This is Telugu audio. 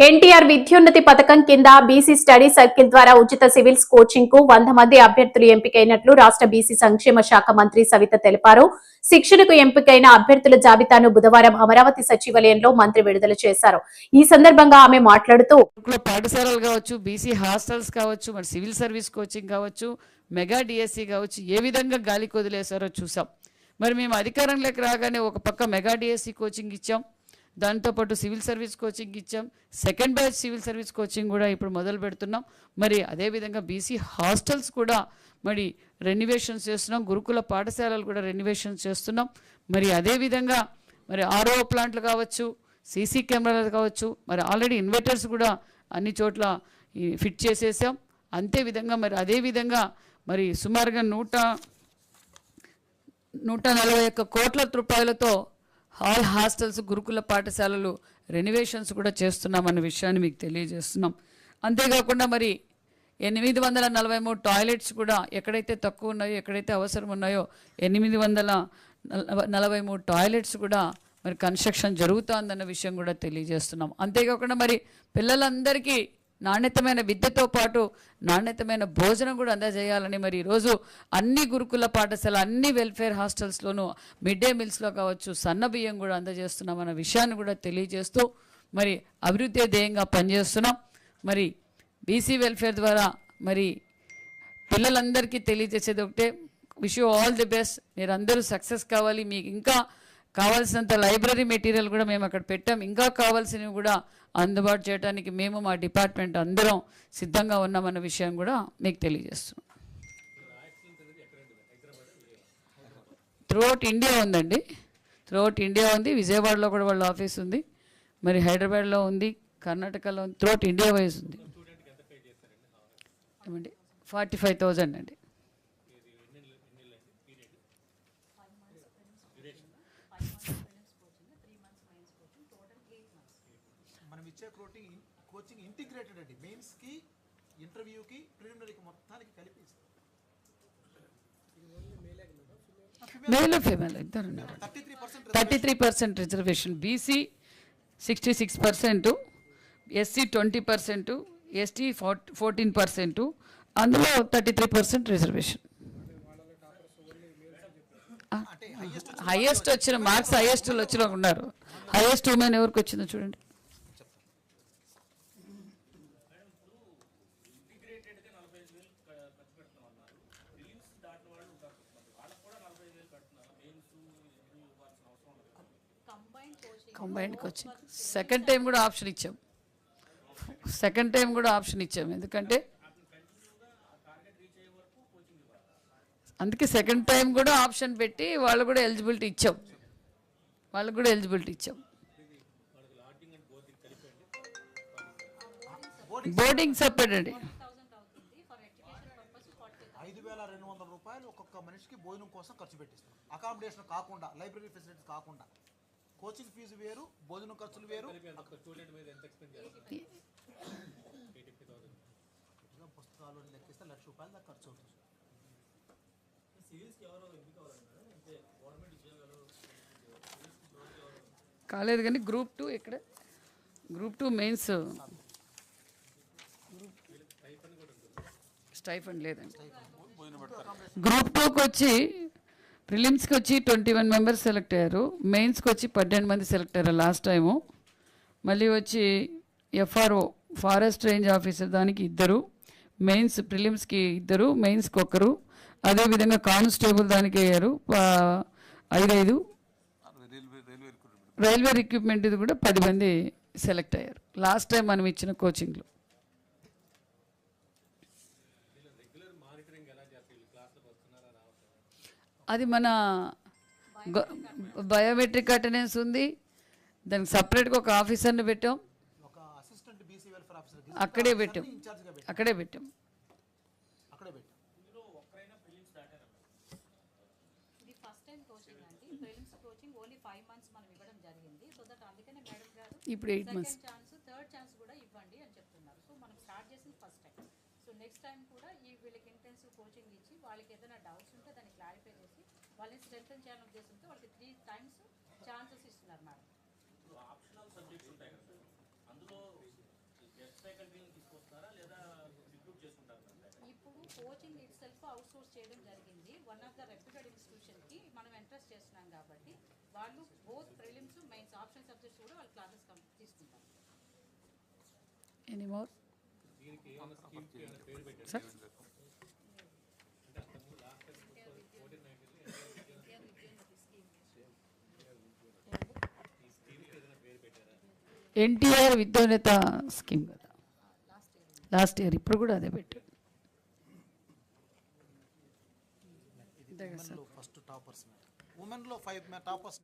ఎన్టీఆర్ విద్యోన్నతి పథకం కింద బీసీ స్టడీ సర్కిల్ ద్వారా ఉచిత సివిల్స్ కోచింగ్కు వంద మంది అభ్యర్థులు ఎంపికైనట్లు రాష్ట్ర బీసీ సంక్షేమ శాఖ మంత్రి సవిత తెలిపారు. శిక్షణకు ఎంపికైన అభ్యర్థుల జాబితాను బుధవారం అమరావతి సచివాలయంలో మంత్రి విడుదల చేశారు. ఈ సందర్భంగా ఆమె మాట్లాడుతూ పాఠశాలలు కావచ్చు బీసీ హాస్టల్స్ కావచ్చు మరి సివిల్ సర్వీస్ కోచింగ్ కావచ్చు మెగా డిఎస్సి కావచ్చు ఏ విధంగా గాలి కొదిలేశారో చూసాం మరి మేము అధికారంలోకి రాగానే ఒక పక్క మెగా డిఎస్సి కోచింగ్ ఇచ్చాం. దాంతోపాటు సివిల్ సర్వీస్ కోచింగ్ ఇచ్చాం. Second batch civil service coaching కూడా ఇప్పుడు మొదలు పెడుతున్నాం. మరి అదేవిధంగా బీసీ హాస్టల్స్ కూడా మరి రెన్యువేషన్ చేస్తున్నాం. గురుకుల పాఠశాలలు కూడా రెన్యువేషన్ చేస్తున్నాం. మరి అదేవిధంగా మరి ఆర్ఓ ప్లాంట్లు కావచ్చు సీసీ కెమెరాలు కావచ్చు మరి ఆల్రెడీ ఇన్వర్టర్స్ కూడా అన్ని చోట్ల ఫిట్ చేసేసాం. అంతే విధంగా మరి అదే విధంగా మరి సుమారుగా నూట నూట నలభై ఒక్క కోట్ల రూపాయలతో హాల్ హాస్టల్స్ గురుకుల పాఠశాలలు రెనివేషన్స్ కూడా చేస్తున్నామన్న విషయాన్ని మీకు తెలియజేస్తున్నాం. అంతేకాకుండా మరి ఎనిమిది వందల నలభై మూడు టాయిలెట్స్ కూడా ఎక్కడైతే తక్కువ ఉన్నాయో ఎక్కడైతే అవసరం ఉన్నాయో ఎనిమిది వందల నలభై మూడు టాయిలెట్స్ కూడా మరి కన్స్ట్రక్షన్ జరుగుతోందన్న విషయం కూడా తెలియజేస్తున్నాం. అంతేకాకుండా మరి పిల్లలందరికీ నాణ్యతమైన విద్యతో పాటు నాణ్యతమైన భోజనం కూడా అందజేయాలని మరి ఈరోజు అన్ని గురుకుల పాఠశాల అన్ని వెల్ఫేర్ హాస్టల్స్లోనూ మిడ్ డే మీల్స్లో కావచ్చు సన్న బియ్యం కూడా అందజేస్తున్నామన్న విషయాన్ని కూడా తెలియజేస్తూ మరి అభివృద్ధి ధ్యేయంగా పనిచేస్తున్నాం. మరి బీసీ వెల్ఫేర్ ద్వారా మరి పిల్లలందరికీ తెలియజేసేది ఒకటే wish you all the best మీరు అందరూ సక్సెస్ కావాలి. మీకు ఇంకా కావాల్సినంత లైబ్రరీ మెటీరియల్ కూడా మేము అక్కడ పెట్టాం. ఇంకా కావాల్సినవి కూడా అందుబాటు చేయడానికి మేము మా డిపార్ట్మెంట్ అందరం సిద్ధంగా ఉన్నామన్న విషయం కూడా మీకు తెలియజేస్తున్నాం. త్రూఅవుట్ ఇండియా ఉందండి. త్రూఅవుట్ ఇండియా ఉంది. విజయవాడలో కూడా వాళ్ళ ఆఫీస్ ఉంది. మరి హైదరాబాద్లో ఉంది. కర్ణాటకలో ఉంది. త్రూఅవుట్ ఇండియా వైజ్ ఉంది. ఏమండి? ఫార్టీ ఫైవ్ థౌజండ్ అండి. ఇచ్చే కోచింగ్ కోచింగ్ ఇంటిగ్రేటెడ్ అండి. మెయిన్స్కి ఇంటర్వ్యూకి ప్రిలిమినరీకి మొత్తానికి కలిపి మేల్ ఫీమేల్ ఇద్దరు thirty three percent reservation BC sixty six percent SC twenty percent ST fourteen percent అందులో thirty three percent reservation highest వచ్చిన మార్క్స్ హైయెస్ట్ వచ్చిన ఉన్నారు. హైయెస్ట్ ఉమెన్ ఎవరికి వచ్చిందో చూడండి. కంబైన్డ్కి వచ్చింది సెకండ్ టైం కూడా ఆప్షన్ ఇచ్చాం. సెకండ్ టైం కూడా ఆప్షన్ ఇచ్చాం. ఎందుకంటే అందుకే సెకండ్ టైం కూడా ఆప్షన్ పెట్టి వాళ్ళు కూడా ఎలిజిబిలిటీ ఇచ్చాం. వాళ్ళకు కూడా ఎలిజిబిలిటీ ఇచ్చాం. బోర్డింగ్ సపరేట్ అండి. రూపాయలు ఒక్కొక్క మనిషికి భోజనం కోసం ఖర్చు పెట్టిస్తాం. అకామిడేషన్ కాకుండా లైబ్రరీ ఫెసిలిటీస్ కాకుండా. కోచింగ్ ఫీజు వేరు భోజనం ఖర్చులు వేరు. ఇదిగో పుస్తకాలు లెక్కిస్తే లక్ష రూపాయలు దాకా ఖర్చు అవుతుంది. కాలేదు కానీ గ్రూప్ టూ ఇక్కడ. Group two mains. స్టైఫండ్ లేదండి. గ్రూప్ టూకి వచ్చి ప్రిలిమ్స్కి వచ్చి ట్వంటీ వన్ మెంబర్స్ సెలెక్ట్ అయ్యారు. మెయిన్స్కి వచ్చి పన్నెండు మంది సెలెక్ట్ అయ్యారు లాస్ట్ టైము. మళ్ళీ వచ్చి ఎఫ్ఆర్ఓ ఫారెస్ట్ రేంజ్ ఆఫీసర్ దానికి ఇద్దరు. మెయిన్స్ ప్రిలిమ్స్కి ఇద్దరు మెయిన్స్కి ఒకరు అదేవిధంగా కానిస్టేబుల్ దానికి అయ్యారు. ఐదైదు. రైల్వే రిక్రూట్మెంట్ ఇది కూడా పది మంది సెలెక్ట్ అయ్యారు. లాస్ట్ టైం మనం ఇచ్చిన కోచింగ్లో. అది మన బయోమెట్రిక్ అటెండెన్స్ ఉంది. దానికి సపరేట్గా ఒక ఆఫీసర్ని పెట్టాం. ఒక అసిస్టెంట్ బీసీ వెల్ఫేర్ ఆఫీసర్ అక్కడే పెట్టాం. అక్కడే పెట్టాం. అక్కడే పెట్టాం. ఇది ఫస్ట్ టైం కోచింగ్ అండి. Prelims coaching only five months మనం ఇవ్వడం జరిగింది. సో దట్ అందుకనే మేడం గారు ఇప్పుడు ఎయిట్ మంత్స్ థర్డ్ ఛాన్స్ కూడా ఇవ్వండి అని చెప్తున్నారు. సో మనం స్టార్ట్ చేసింది first time so next time కూడా ఈ వీళ్ళకి ఇంటెన్సివ్ కోచింగ్ ఇచ్చి వాళ్ళకి ఏదైనా డౌట్స్ ఉంటే దాన్ని క్లారిఫై చేసి వాళ్ళని స్ట్రెంగ్తన్ చేయాలని ఉద్దేశంతో వాళ్ళకి త్రీ టైమ్స్ ఛాన్సెస్ ఇస్తున్నారు మేడం ఇప్పుడు ఆప్షనల్ సబ్జెక్ట్స్ ఇప్పుడు coaching itself outsource చేయడం జరిగింది. వన్ ఆఫ్ ద రెప్యూటెడ్ ఇన్స్టిట్యూషన్కి మనం ఎంట్రెస్ట్ చేస్తున్నాం కాబట్టి వాళ్ళు both prelims mains option subjects కూడా వాళ్ళు క్లాసెస్ తీసుకుంటారు. Any more sir? NTR Vidyonnathi scheme కదా. లాస్ట్ ఇయర్ ఇప్పుడు కూడా అదే పెట్టారు. ఫస్ట్ టాపర్స్ ఉమెన్లో ఫైవ్ టాపర్స్